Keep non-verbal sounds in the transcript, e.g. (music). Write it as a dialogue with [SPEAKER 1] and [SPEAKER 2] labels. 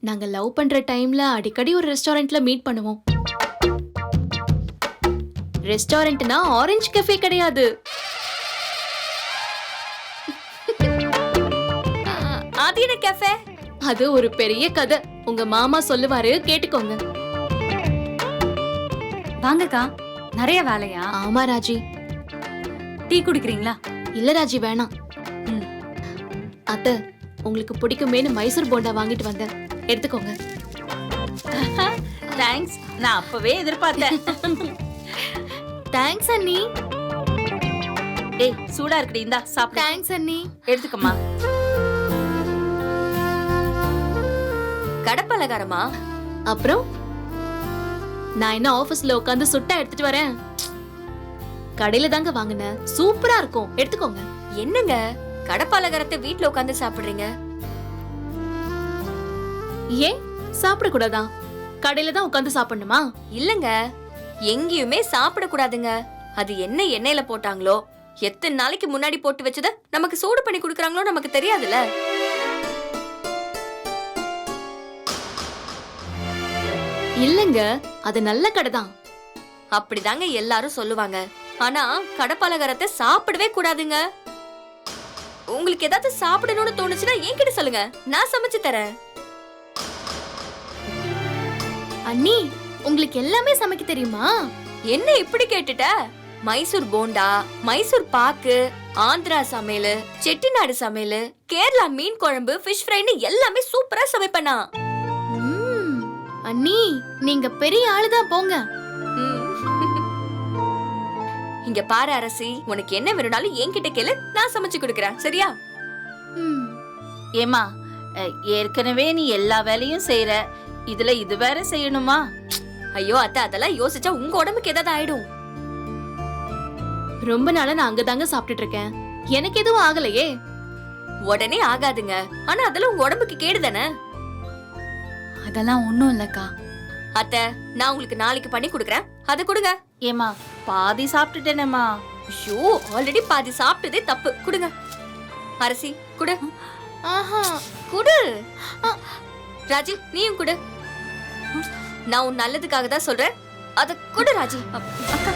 [SPEAKER 1] நாங்க லவ் பண்ற டைம்ல அடிக்கடி ஒரு ரெஸ்டாரண்ட்ல மீட் பண்ணுவோம். ரெஸ்டாரண்ட்னா ஆரஞ்சு கஃபே கிடையாது. (laughs)
[SPEAKER 2] அது என்ன கேஃபே?
[SPEAKER 1] அது ஒரு பெரிய கதை. உங்க மாமா சொல்லுவாரு கேட்டுக்கோங்க.
[SPEAKER 3] வாங்கக்கா நிறைய வேலையா?
[SPEAKER 1] ஆமா ராஜி.
[SPEAKER 3] டீ குடிக்கிறீங்களா?
[SPEAKER 1] இல்ல ராஜி வேணாம். அத்தை உங்களுக்கு பிடிக்குமேனு மைசூர் போண்டா வாங்கிட்டு வந்தேன். எடுத்துக்கோங்க. (laughs)
[SPEAKER 4] தேங்க்ஸ் நான் அப்பவே எதிர்பார்த்தேன். (laughs)
[SPEAKER 1] தேங்க்ஸ் அண்ணி.
[SPEAKER 4] டேய் சூடா இருக்குடி இந்தா சாப்பிடு.
[SPEAKER 1] தேங்க்ஸ் அண்ணி.
[SPEAKER 4] எடுத்துக்கம்மா.
[SPEAKER 2] கடப்பலகாரமா?
[SPEAKER 1] அப்புறம்? நான் என்ன ஆபீஸ்ல உட்காந்து சுட்டா எடுத்துட்டு வரேன். கடையில தாங்க வாங்கினேன். சூப்பரா இருக்கும். எடுத்துக்கோங்க.
[SPEAKER 2] என்னங்க? கடப்பலகாரத்தை வீட்ல உட்காந்து சாப்பிடுறீங்க?
[SPEAKER 1] ஏன்? சாப்பிட கூடாதா கடையில தான் உட்காந்து சாப்பிடணுமா?
[SPEAKER 2] இல்லங்க. எங்கேயுமே சாப்பிட கூடாதுங்க அது என்ன எண்ணெயில போட்டாங்களோ? எத்தனை நாளைக்கு முன்னாடி போட்டு வச்சத நமக்கு சூடு பண்ணி கொடுக்கறாங்களோ நமக்கு தெரியாதுல்ல.
[SPEAKER 1] இல்லங்க அது நல்ல கடை தான்.
[SPEAKER 2] அப்படிதாங்க எல்லாரும் சொல்லுவாங்க. ஆனா கடப்பலகாரத்தை சாப்பிடவே கூடாதுங்க. உங்களுக்கு ஏதாவது சாப்பிடணும்னு தோணுச்சுன்னா என்கிட்ட சொல்லுங்க. நான் சமைச்சு தரேன்.
[SPEAKER 1] அண்ணி உங்களுக்கு எல்லாமே சமைக்க தெரியுமா
[SPEAKER 2] என்ன இப்படி கேட்டுட்ட மைசூர் போண்டா மைசூர் பாக்கு ஆந்திரா சமையல் செட்டிநாடு சமையல் கேரளா மீன் குழம்பு ஃபிஷ் ஃப்ரைன்னு எல்லாமே சூப்பரா சமைப்பேனா.
[SPEAKER 1] அண்ணி நீங்க பெரிய ஆளுதான் போங்க
[SPEAKER 2] ம். இங்க பாரு அரசி உனக்கு என்ன வேணும்னாலும் என்கிட்ட கேளு நான் சமைச்சு கொடுக்கறேன் சரியா
[SPEAKER 1] ம்.
[SPEAKER 4] ஏமா ஏற்கனவே நீ எல்லா வேலையும் செய்யற இதுல இது வேற செய்யணுமா?
[SPEAKER 2] ஐயோ அத்தை அதெல்லாம் யோசிச்சா உங்க உடம்புக்கு ஏதாவது ஆயிடும்.
[SPEAKER 1] ரொம்ப நாளா நான் அங்கதாங்க சாப்பிட்டுட்டு இருக்கேன். எனக்கு எதுவும் ஆகலையே?
[SPEAKER 2] உடனே ஆகாதுங்க. ஆனா அதெல்லாம் உங்க உடம்புக்கு கேடு தானே?
[SPEAKER 3] அதெல்லாம் ஒண்ணும் இல்லக்கா.
[SPEAKER 2] அத்தை நான் உங்களுக்கு நாளைக்கு பண்ணி கொடுக்கறேன். அதை கொடுங்க.
[SPEAKER 4] ஏமா பாதி சாப்பிட்டுட்டேனேம்மா.
[SPEAKER 2] ஐயோ ஆல்ரெடி பாதி சாப்பிட்டதே தப்பு. கொடுங்க. அரசி குடு.
[SPEAKER 1] ஆஹா
[SPEAKER 2] குடு. ராஜி நீயும் குடு. நான் உன் நல்லதுக்காக தான் சொல்றேன். அதை கூட ராஜி.
[SPEAKER 3] அக்கா